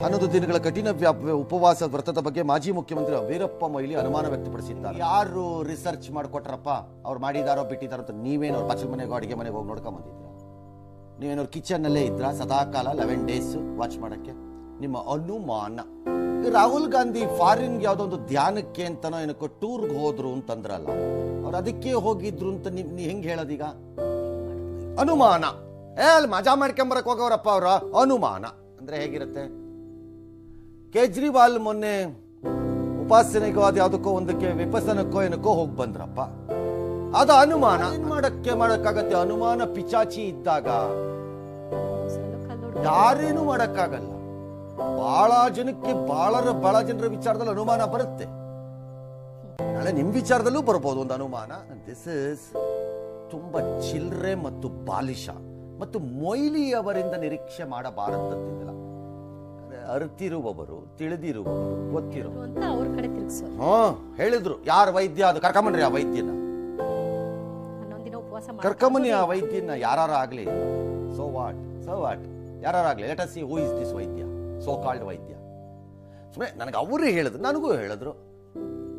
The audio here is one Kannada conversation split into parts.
ಹನ್ನೊಂದು ದಿನಗಳ ಕಠಿಣ ಉಪವಾಸ ವ್ರತದ ಬಗ್ಗೆ ಮಾಜಿ ಮುಖ್ಯಮಂತ್ರಿ ವೀರಪ್ಪ ಮೊಯ್ಲಿ ಅನುಮಾನ ವ್ಯಕ್ತಪಡಿಸಿದ್ದಾರೆ. ಯಾರು ರಿಸರ್ಚ್ ಮಾಡಿಕೊಟ್ರಪ್ಪ? ಅವ್ರು ಮಾಡಿದಾರೋ ಬಿಟ್ಟಿದಾರೋ ಅಂತ ನೀವೇನು ಪಚ್ಚಲ ಮನೆಗೆ ಅಡಿಗೆ ಮನೆಗೆ ಹೋಗಿ ನೋಡ್ಕೊಂಡ್ ನೀವೇನೋ ಕಿಚನ್ ಕಿಚನ್ನಲ್ಲೇ ಇದ್ರ? ಸದಾಕಾಲ ಲೆವೆನ್ ಡೇಸ್ ವಾಚ್ ಮಾಡಕ್ಕೆ? ನಿಮ್ಮ ಅನುಮಾನ. ರಾಹುಲ್ ಗಾಂಧಿ ಫಾರಿನ್ಗೆ ಯಾವುದೋ ಒಂದು ಧ್ಯಾನಕ್ಕೆ ಅಂತನೋ ಏನಕ್ಕೋ ಟೂರ್ಗೆ ಹೋದ್ರು ಅಂತಂದ್ರಲ್ಲ, ಅವ್ರು ಅದಕ್ಕೆ ಹೋಗಿದ್ರು ಅಂತ ನಿಮ್ ನೀ ಹೆಂಗ್ ಹೇಳೋದೀಗ? ಅನುಮಾನ. ಏ, ಅಲ್ಲಿ ಮಜಾ ಮಾಡ್ಕೊಂಬರಕ್ ಹೋಗವ್ರಪ್ಪ ಅವರ. ಅನುಮಾನ. ಅಂದ್ರೆ ಹೇಗಿರುತ್ತೆ? ಕೇಜ್ರಿವಾಲ್ ಮೊನ್ನೆ ಉಪಾಸನೆಗೋ ಅದು ಯಾವುದಕ್ಕೋ ಒಂದಕ್ಕೆ ವಿಪಸನಕ್ಕೋ ಏನಕ್ಕೋ ಹೋಗಿ ಬಂದ್ರಪ್ಪ. ಅದು ಅನುಮಾನ ಮಾಡಕ್ಕೆ ಮಾಡಕ್ಕಾಗತ್ತೆ? ಅನುಮಾನ ಪಿಚಾಚಿ ಇದ್ದಾಗ ಯಾರೇನು ಮಾಡಕ್ಕಾಗಲ್ಲ. ಬಹಳ ಜನಕ್ಕೆ ಬಹಳ ಬಹಳ ಜನರ ವಿಚಾರದಲ್ಲಿ ಅನುಮಾನ ಬರುತ್ತೆ. ನಾಳೆ ನಿಮ್ ವಿಚಾರದಲ್ಲೂ ಬರ್ಬೋದು ಒಂದು ಅನುಮಾನ. ದಿಸ್ ಇಸ್ ತುಂಬಾ ಚಿಲ್ರೆ ಮತ್ತು ಬಾಲಿಶ ಮತ್ತು ಮೊಯ್ಲಿ ಅವರಿಂದ ನಿರೀಕ್ಷೆ ಮಾಡಬಾರದಂತಿಲ್ಲ ಅರ್ತಿರುವವರು ತಿಳಿದಿರುವವರು ಗೊತ್ತಿರೋ ಹ ಅವ್ರ ಕಡೆ ತಿರ್ಗಿಸೋದು ಹಾ ಹೇಳಿದ್ರು. ಯಾರು ವೈದ್ಯ ಅದು? ಕರ್ಕೊಂಬನ್ರಿ ಆ ವೈದ್ಯನ. ಕರ್ಕಮನಿ ಉಪವಾಸ ಕರ್ಕೊಂಬನ್ನಿ ಆ ವೈದ್ಯನ ಯಾರು ಆಗ್ಲಿ. ಸೊ ವಾಟ್ ಸೋ ವಾಟ್ ಯಾರು ಆಗ್ಲಿ? Let see who is this Vaidya? So called Vaidya. ಸುಮ್ಮನೆ ನನಗೆ ಅವರೇ ಹೇಳಿದ್ರು ನನಗೂ ಹೇಳಿದ್ರು.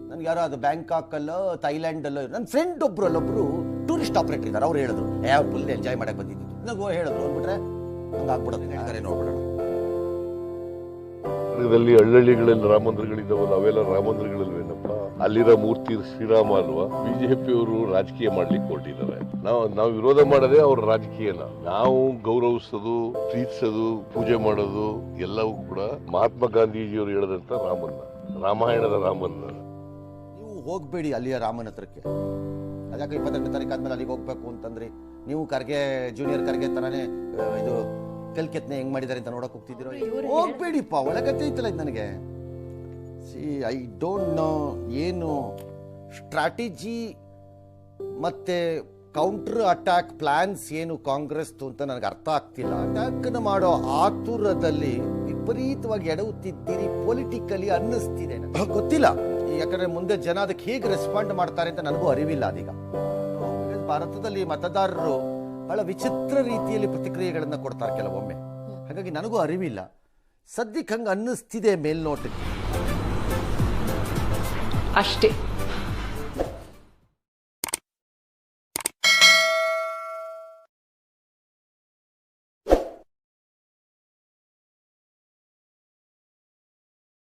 ನನಗೆ ಯಾರೋ ಅದು ಬ್ಯಾಂಕಾಕಲ್ಲೋ ಥೈಲ್ಯಾಂಡಲ್ಲೋ ನನ್ನ ಫ್ರೆಂಡ್ ಒಬ್ರು ಅಲ್ಲೊಬ್ರು ಟೂರಿಸ್ಟ್ ಆಪರೇಟರ್ ಇದ್ದಾರೆ ಅವ್ರು ಹೇಳಿದ್ರು. ಯಾವ ಫುಲ್ ಎಂಜಾಯ್ ಮಾಡಕ್ಕೆ ಬಂದಿದ್ದು ನನಗೂ ಹೇಳಿದ್ರು. ಅಂದ್ಬಿಟ್ರೆ ಹಂಗಾಗ್ಬಿಡೋದು. ಹೇಳ್ತಾರೆ ನೋಡ್ಬಿಡೋಣ ಕರ್ನಾಟಕದಲ್ಲಿ ಹಳ್ಳಹಳ್ಳಿಗಳಲ್ಲಿ ರಾಮ ಮಂದಿರಗಳಿದ್ದಾವಲ್ಲ, ಅವೆಲ್ಲ ರಾಮ ಮಂದಿರಗಳಲ್ವೇನಪ್ಪ ಅಲ್ಲಿರೋ ಮೂರ್ತಿ ಶ್ರೀರಾಮ ಅಲ್ವಾ? ಬಿಜೆಪಿಯವರು ರಾಜಕೀಯ ಮಾಡ್ಲಿಕ್ಕೆ ಹೊರಟಿದ್ದಾರೆ. ನಾವು ನಾವು ವಿರೋಧ ಮಾಡದೆ ಅವ್ರ ರಾಜಕೀಯನ ನಾವು ಗೌರವಿಸೋದು, ಪ್ರೀತಿಸೋದು, ಪೂಜೆ ಮಾಡೋದು ಎಲ್ಲವೂ ಕೂಡ ಮಹಾತ್ಮ ಗಾಂಧೀಜಿಯವರು ಹೇಳದಂತ ರಾಮನ್ನ, ರಾಮಾಯಣದ ರಾಮನ್ನ. ನೀವು ಹೋಗ್ಬೇಡಿ ಅಲ್ಲಿಯ ರಾಮನ ಹತ್ರಕ್ಕೆ. ಅದಕ್ಕೆ ಇಪ್ಪತ್ತೆಂಟು ತಾರೀಕು ಆದ್ಮೇಲೆ ಅಲ್ಲಿಗೆ ಹೋಗ್ಬೇಕು ಅಂತಂದ್ರಿ? ನೀವು ಕರ್ಗೆ ಜೂನಿಯರ್ ಕರ್ಗೆ ತರಾನೇ, ಇದು ಕಲ್ ಕೆತ್ತನೆ ಹೆಂಗ್ ಮಾಡಿದ್ದಾರೆ ಅಂತ ನೋಡಕ್ ಹೋಗ್ತಿದ್ದೀರೋ? ಹೋಗ್ಬೇಡಿಪ್ಪ ಒಳಗತ್ತೆ ಇತ್ತಲ್ಲ ಇದು ನನಗೆ. ಸಿ ಐ ಡೋಂಟ್ ನೋ ಏನು ಸ್ಟ್ರಾಟಜಿ ಮತ್ತೆ ಕೌಂಟರ್ ಅಟ್ಯಾಕ್ ಪ್ಲಾನ್ಸ್ ಏನು ಕಾಂಗ್ರೆಸ್ದು ಅಂತ ನನಗೆ ಅರ್ಥ ಆಗ್ತಿಲ್ಲ. ಅಟ್ಯಾಕ್ ಮಾಡೋ ಆತುರದಲ್ಲಿ ವಿಪರೀತವಾಗಿ ಎಡವುತ್ತಿದ್ದೀರಿ ಪೊಲಿಟಿಕಲಿ ಅನ್ನಿಸ್ತಿದೆ ನನಗೆ. ಗೊತ್ತಿಲ್ಲ. ಯಾಕಂದ್ರೆ ಮುಂದೆ ಜನ ಅದಕ್ಕೆ ಹೇಗೆ ರೆಸ್ಪಾಂಡ್ ಮಾಡ್ತಾರೆ ಅಂತ ನನಗೂ ಅರಿವಿಲ್ಲ ಅದೀಗ. ಭಾರತದಲ್ಲಿ ಮತದಾರರು ಬಹಳ ವಿಚಿತ್ರ ರೀತಿಯಲ್ಲಿ ಪ್ರತಿಕ್ರಿಯೆಗಳನ್ನು ಕೊಡ್ತಾರೆ ಕೆಲವೊಮ್ಮೆ. ಹಾಗಾಗಿ ನನಗೂ ಅರಿವಿಲ್ಲ. ಸದ್ಯಕ್ಕೆ ಹಂಗೆ ಅನ್ನಿಸ್ತಿದೆ ಮೇಲ್ನೋಟಕ್ಕೆ. ಅಷ್ಟೇ.